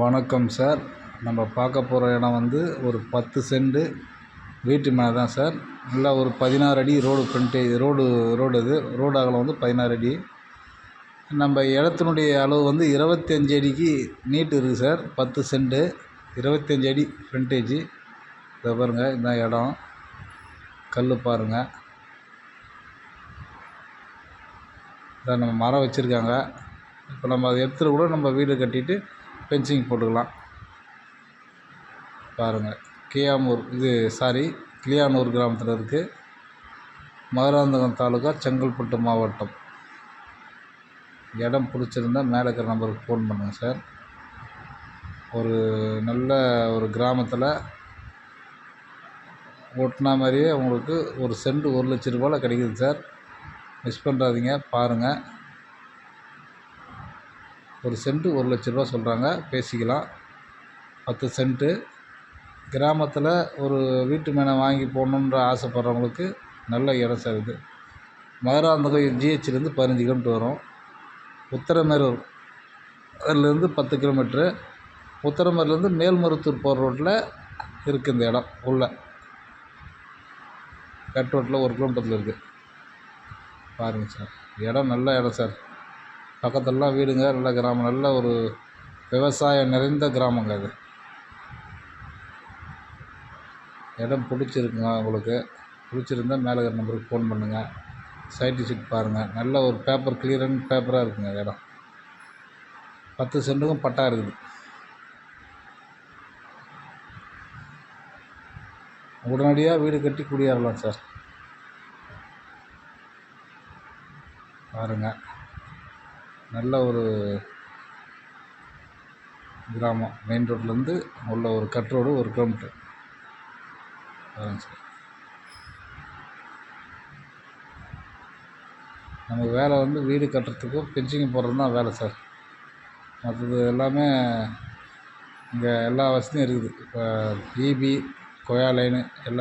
வணக்கம் சார். நம்ம பார்க்க போகிற இடம் வந்து ஒரு பத்து செண்டு வீட்டு மேலே தான் சார். நல்லா ஒரு பதினாறு அடி ரோடு ஃப்ரண்ட்டே ரோடு ரோடு இது. ரோடு அகலம் வந்து பதினாறு அடி. நம்ம இடத்தினுடைய அளவு வந்து இருபத்தஞ்சி அடிக்கு நீட்டு இருக்குது சார். பத்து செண்டு இருபத்தஞ்சி அடி ஃப்ரண்டேஜி இதை பாருங்கள் இதான் இடம். கல் பாருங்கள் இதான் நம்ம மரம் வச்சுருக்காங்க. இப்போ நம்ம அதை எடுத்துகிட்டு கூட நம்ம வீடு கட்டிட்டு ஃபென்சிங் போட்டுக்கலாம். பாருங்கள் கியாமூர் இது சாரி கிளியானூர் கிராமத்தில் இருக்குது மதுராந்தகம் தாலுக்கா செங்கல்பட்டு மாவட்டம். இடம் பிடிச்சிருந்தா மேலே இருக்கிற நம்பருக்கு ஃபோன் பண்ணுங்கள் சார். ஒரு நல்ல ஒரு கிராமத்தில் ஓட்டினா மாதிரியே உங்களுக்கு ஒரு சென்ட் ஒரு லட்ச ரூபாயில் கிடைக்குது சார். மிஸ் பண்ணுறாதீங்க பாருங்கள் ஒரு சென்ட்டு ஒரு லட்ச ரூபா சொல்கிறாங்க பேசிக்கலாம். பத்து சென்ட்டு கிராமத்தில் ஒரு வீட்டு மேனை வாங்கி போடணுன்ற ஆசைப்பட்றவங்களுக்கு நல்ல இடம் சார் இது. மதுராந்தகம் ஜிஹெச்லேருந்து பதினஞ்சு கிலோமீட்டர் வரும். உத்தரமேரூர். அதுலேருந்து பத்து கிலோமீட்ரு உத்தரமேரூர்லேருந்து மேல்மருத்தூர் போகிற ரோட்டில் இருக்குது இந்த இடம் உள்ள. கட் ரோட்டில் ஒரு கிலோமீட்டரில் இருக்குது பாருங்கள் சார். இடம் நல்ல இடம் சார். பக்கத்துலலாம் வீடுங்க நல்ல கிராமம் நல்ல ஒரு விவசாயம் நிறைந்த கிராமங்க அது. இடம் பிடிச்சிருக்குங்க உங்களுக்கு. பிடிச்சிருந்தா மேலே இருக்கிற நம்பருக்கு ஃபோன் பண்ணுங்கள் சைட் விசிட் பாருங்கள் நல்ல ஒரு பேப்பர் கிளியரன் பேப்பராக இருக்குங்க இடம். பத்து சென்ட்டுக்கும் பட்டா இருக்குது. உடனடியாக வீடு கட்டி குடியேறலாம் சார். பாருங்கள் நல்ல ஒரு கிராமம். மெயின் ரோட்லேருந்து உள்ள ஒரு கட் ரோடு ஒரு கிலோமீட்டர் பாருங்க சார் நமக்கு வேலை வந்து வீடு கட்டுறதுக்கும் பென்சிங் போடுறது தான் வேலை சார் மற்றது எல்லாமே இங்கே எல்லா வசதியும் இருக்குது. இப்போ ஈபி கொயா லைனு எல்லாம்